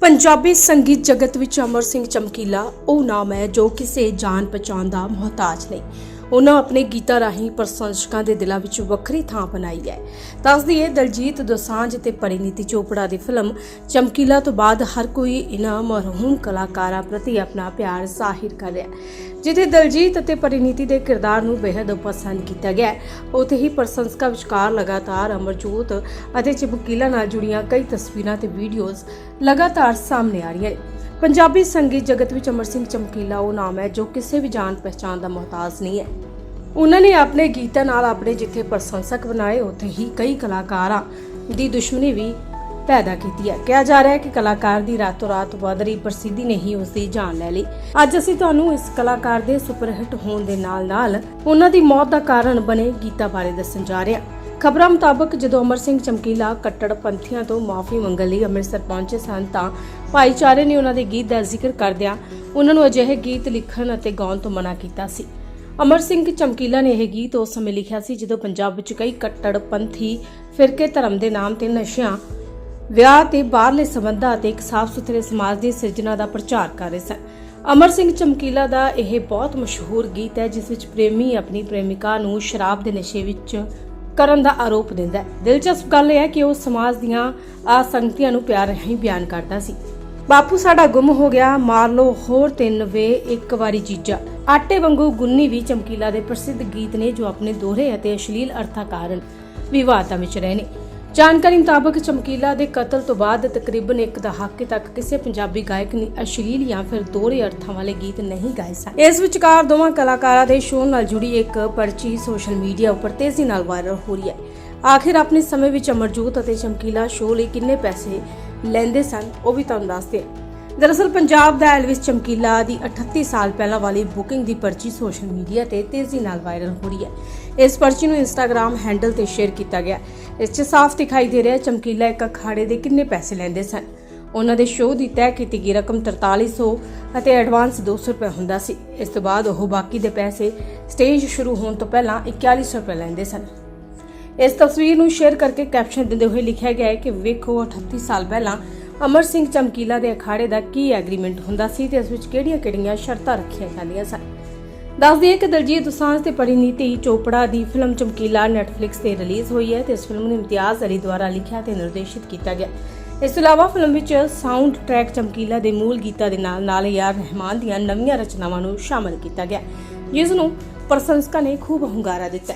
ਪੰਜਾਬੀ ਸੰਗੀਤ ਜਗਤ ਵਿੱਚ ਅਮਰ ਸਿੰਘ ਚਮਕੀਲਾ, ਉਹ ਨਾਮ ਹੈ ਜੋ ਕਿਸੇ ਜਾਣ ਪਛਾਣ ਦਾ ਮੁਹਤਾਜ ਨਹੀਂ। ਉਹਨਾਂ ਆਪਣੇ ਗੀਤਾਂ ਰਾਹੀਂ ਪ੍ਰਸ਼ੰਸਕਾਂ ਦੇ ਦਿਲਾਂ ਵਿੱਚ ਵੱਖਰੀ ਥਾਂ ਬਣਾਈ ਹੈ। ਦੱਸਦੀ ਹੈ ਦਲਜੀਤ ਦੋਸਾਂਝ ਤੇ ਪਰਿਨੀਤੀ ਚੋਪੜਾ ਦੀ ਫਿਲਮ ਚਮਕੀਲਾ ਤੋਂ ਬਾਅਦ ਹਰ ਕੋਈ ਇਹਨਾਂ ਮਰਹੂਮ ਕਲਾਕਾਰਾਂ ਪ੍ਰਤੀ ਆਪਣਾ ਪਿਆਰ ਜ਼ਾਹਿਰ ਕਰ ਰਿਹਾ ਹੈ ਜਿੱਥੇ ਦਲਜੀਤ ਅਤੇ ਪਰਿਨੀਤੀ ਦੇ ਕਿਰਦਾਰ ਨੂੰ ਬੇहद ਪਸੰਦ ਕੀਤਾ ਗਿਆ ਹੈ, ਉੱਥੇ ਹੀ ਪ੍ਰਸ਼ੰਸਕਾਂ ਵਿਚਕਾਰ ਲਗਾਤਾਰ ਅਮਰਜੋਤ ਅਤੇ ਚਮਕੀਲਾ ਨਾਲ ਜੁੜੀਆਂ ਕਈ ਤਸਵੀਰਾਂ ਤੇ ਵੀਡੀਓਜ਼ ਲਗਾਤਾਰ ਸਾਹਮਣੇ ਆ ਰਹੀਆਂ ਨੇ। ਪੰਜਾਬੀ ਸੰਗੀਤ ਜਗਤ ਵਿੱਚ ਅਮਰ ਸਿੰਘ ਚਮਕੀਲਾ ਉਹ ਨਾਮ ਹੈ ਜੋ ਕਿਸੇ ਵੀ ਜਾਣ ਪਛਾਣ ਦਾ ਮੁਹਤਾਜ ਨਹੀਂ ਹੈ। ਉਹਨਾਂ ਨੇ ਆਪਣੇ ਗੀਤਾਂ ਨਾਲ ਆਪਣੇ ਜਿੱਥੇ ਪ੍ਰਸ਼ੰਸਕ ਬਣਾਏ, ਉੱਥੇ ਹੀ ਕਈ ਕਲਾਕਾਰਾਂ ਦੀ ਦੁਸ਼ਮਣੀ ਵੀ ਪੈਦਾ ਕੀਤੀ ਹੈ। ਕਿਹਾ ਜਾ ਰਿਹਾ ਹੈ ਕਿ ਕਲਾਕਾਰ ਦੀ ਰਾਤੋਂ ਰਾਤ ਵਧ ਰਹੀ ਪ੍ਰਸਿੱਧੀ ਨੇ ਹੀ ਉਸ ਦੀ ਜਾਨ ਲੈ ਲਈ। ਅੱਜ ਅਸੀਂ ਤੁਹਾਨੂੰ ਇਸ ਕਲਾਕਾਰ ਦੇ ਸੁਪਰਹਿੱਟ ਹੋਣ ਦੇ ਨਾਲ-ਨਾਲ ਉਹਨਾਂ ਦੀ ਮੌਤ ਦਾ ਕਾਰਨ ਬਣੇ ਗੀਤਾਂ ਬਾਰੇ ਦੱਸਣ ਜਾ ਰਹੇ ਹਾਂ। ਖਬਰਾਂ ਮੁਤਾਬਕ ਜਦੋਂ ਅਮਰ ਸਿੰਘ ਚਮਕੀਲਾ ਕੱਟੜ ਪੰਥੀਆਂ ਤੋਂ ਮਾਫੀ ਮੰਗਣ ਲਈ ਅੰਮ੍ਰਿਤਸਰ ਪਹੁੰਚੇ ਸਨ ਤਾਂ ਭਾਈਚਾਰੇ ਨੇ ਉਹਨਾਂ ਦੇ ਗੀਤ ਦਾ ਜ਼ਿਕਰ ਕਰਦਿਆਂ ਉਹਨਾਂ ਨੂੰ ਅਜਿਹੇ ਗੀਤ ਲਿਖਣ ਅਤੇ ਗਾਉਣ ਤੋਂ ਮਨਾ ਕੀਤਾ ਸੀ। ਅਮਰ ਸਿੰਘ ਚਮਕੀਲਾ ਨੇ ਇਹ ਗੀਤ ਉਸ ਸਮੇਂ ਲਿਖਿਆ ਸੀ ਜਦੋਂ ਪੰਜਾਬ ਵਿੱਚ ਕਈ ਕੱਟੜ ਪੰਥੀ ਫਿਰਕੇ ਧਰਮ ਦੇ ਨਾਮ ਤੇ ਨਸ਼ਿਆਂ, ਵਿਆਹ ਤੇ ਬਾਹਰਲੇ ਸੰਬੰਧਾਂ ਅਤੇ ਇੱਕ ਸਾਫ਼ ਸੁਥਰੇ ਸਮਾਜ ਦੀ ਸਿਰਜਣਾ ਦਾ ਪ੍ਰਚਾਰ ਕਰ ਰਹੇ ਸਨ। ਅਮਰ ਸਿੰਘ ਚਮਕੀਲਾ ਦਾ ਇਹ ਬਹੁਤ ਮਸ਼ਹੂਰ ਗੀਤ ਹੈ ਜਿਸ ਵਿੱਚ ਪ੍ਰੇਮੀ ਆਪਣੀ ਪ੍ਰੇਮਿਕਾ ਨੂੰ ਸ਼ਰਾਬ ਦੇ ਨਸ਼ੇ ਵਿੱਚ ਕਰਨ ਦਾ ਆਰੋਪ ਦਿੰਦਾ ਹੈ। ਦਿਲਚਸਪ ਗੱਲ ਇਹ ਹੈ ਕਿ ਉਹ ਸਮਾਜ ਦੀਆਂ ਆਸੰਗਤੀਆਂ ਨੂੰ ਪਿਆਰ ਰਾਹੀਂ ਬਿਆਨ ਕਰਦਾ ਸੀ। ਬਾਪੂ ਸਾਡਾ ਗੁੰਮ ਹੋ ਗਿਆ, ਮਾਰ ਲੋ ਹੋਰ ਤਿੰਨ ਵੇ, ਇੱਕ ਵਾਰੀ ਜੀਜਾ। ਆਟੇ ਵਾਂਗੂ ਗੁੰਨੀ ਵੀ ਚਮਕੀਲਾ ਦੇ ਪ੍ਰਸਿੱਧ ਗੀਤ ਨੇ ਜੋ ਆਪਣੇ ਦੋਹਰੇ ਅਤੇ ਅਸ਼ਲੀਲ ਅਰਥਾਂ ਕਾਰਨ ਵਿਵਾਦਾਂ ਵਿੱਚ ਰਹੇ ਨੇ। ਜਾਣਕਾਰੀ ਮੁਤਾਬਕ ਚਮਕੀਲਾ ਦੇ ਕਤਲ ਤੋਂ ਬਾਅਦ ਤਕਰੀਬਨ ਇੱਕ ਦਹਾਕੇ ਤੱਕ ਕਿਸੇ ਪੰਜਾਬੀ ਗਾਇਕ ਨੇ ਅਸ਼ਲੀਲ ਜਾਂ ਫਿਰ ਦੋਹਰੇ ਅਰਥਾਂ ਵਾਲੇ ਗੀਤ ਨਹੀਂ ਗਾਏ ਸਨ। ਇਸ ਵਿਚਕਾਰ ਦੋਵਾਂ ਕਲਾਕਾਰਾਂ ਦੇ ਸ਼ੋਅ ਨਾਲ ਜੁੜੀ ਇੱਕ ਪਰਚੀ ਸੋਸ਼ਲ ਮੀਡੀਆ ਉੱਪਰ ਤੇਜ਼ੀ ਨਾਲ ਵਾਇਰਲ ਹੋ ਰਹੀ ਹੈ। ਆਖਿਰ ਆਪਣੇ ਸਮੇਂ ਵਿੱਚ ਅਮਰਜੋਤ ਅਤੇ ਚਮਕੀਲਾ ਸ਼ੋਅ ਲਈ ਕਿੰਨੇ ਪੈਸੇ ਲੈਂਦੇ ਸਨ, ਉਹ ਵੀ ਤੁਹਾਨੂੰ ਦੱਸਦੇ ਹਾਂ ਦਰਅਸਲ ਪੰਜਾਬ ਦਾ ਐਲਵਿਸ ਚਮਕੀਲਾ ਦੀ 38 ਸਾਲ ਪਹਿਲਾਂ ਵਾਲੀ ਬੁਕਿੰਗ ਦੀ ਪਰਚੀ ਸੋਸ਼ਲ ਮੀਡੀਆ ਤੇ ਤੇਜ਼ੀ ਨਾਲ ਵਾਇਰਲ ਹੋ ਰਹੀ ਹੈ। ਇਸ ਪਰਚੀ ਨੂੰ ਇੰਸਟਾਗ੍ਰam ਹੈਂਡਲ ਤੇ ਸ਼ੇਅਰ ਕੀਤਾ ਗਿਆ ਇਸ 'ਚ ਸਾਫ਼ ਦਿਖਾਈ ਦੇ ਰਿਹਾ ਚਮਕੀਲਾ ਇੱਕ ਅਖਾੜੇ ਦੇ ਕਿੰਨੇ ਪੈਸੇ ਲੈਂਦੇ ਸਨ। ਉਹਨਾਂ ਦੇ ਸ਼ੋਅ ਦੀ ਤੈਅ ਕੀਤੀ ਗਈ ਰਕਮ 4300 ਅਤੇ ਐਡਵਾਂਸ 200 ਰੁਪਏ ਹੁੰਦਾ ਸੀ। ਇਸ ਤੋਂ ਬਾਅਦ ਉਹ ਬਾਕੀ ਦੇ ਪੈਸੇ ਸਟੇਜ ਸ਼ੁਰੂ ਹੋਣ ਤੋਂ ਪਹਿਲਾਂ 4100 ਰੁਪਏ ਲੈਂਦੇ ਸਨ। ਇਸ ਤਸਵੀਰ ਨੂੰ ਸ਼ੇਅਰ ਕਰਕੇ ਕੈਪਸ਼ਨ ਦਿੰਦੇ ਹੋਏ ਲਿਖਿਆ ਗਿਆ ਹੈ ਕਿ ਵੇਖੋ 38 ਸਾਲ ਪਹਿਲਾਂ ਅਮਰ ਸਿੰਘ ਚਮਕੀਲਾ ਦੇ ਅਖਾੜੇ ਦਾ ਕੀ ਐਗਰੀਮੈਂਟ ਹੁੰਦਾ ਸੀ ਤੇ ਇਸ ਵਿੱਚ ਕਿਹੜੀਆਂ-ਕਿਹੜੀਆਂ ਸ਼ਰਤਾਂ ਰੱਖੀਆਂ ਜਾਂਦੀਆਂ ਸਨ? ਦੱਸ ਦਈਏ ਕਿ ਦਲਜੀਤ ਦੋਸਾਂਝ ਤੇ ਪਰਿਨੀਤੀ ਚੋਪੜਾ ਦੀ ਫਿਲਮ ਚਮਕੀਲਾ ਨੈਟਫਲਿਕਸ ਤੇ ਰਿਲੀਜ਼ ਹੋਈ ਹੈ ਤੇ ਇਸ ਫਿਲਮ ਨੂੰ ਇਮਤਿਆਜ਼ ਅਲੀ ਦੁਆਰਾ ਲਿਖਿਆ ਤੇ ਨਿਰਦੇਸ਼ਿਤ ਕੀਤਾ ਗਿਆ। ਇਸ ਤੋਂ ਇਲਾਵਾ ਫਿਲਮ ਵਿੱਚ ਸਾਊਂਡ ਟਰੈਕ ਚਮਕੀਲਾ ਦੇ ਮੂਲ ਗੀਤਾਂ ਦੇ ਨਾਲ ਨਾਲ ਯਾਰ ਰਹਿਮਾਨ ਦੀਆਂ ਨਵੀਆਂ ਰਚਨਾਵਾਂ ਨੂੰ ਸ਼ਾਮਲ ਕੀਤਾ ਗਿਆ, ਜਿਸ ਨੂੰ ਪ੍ਰਸ਼ੰਸਕਾਂ ਨੇ ਖੂਬ ਹੁੰਗਾਰਾ ਦਿੱਤਾ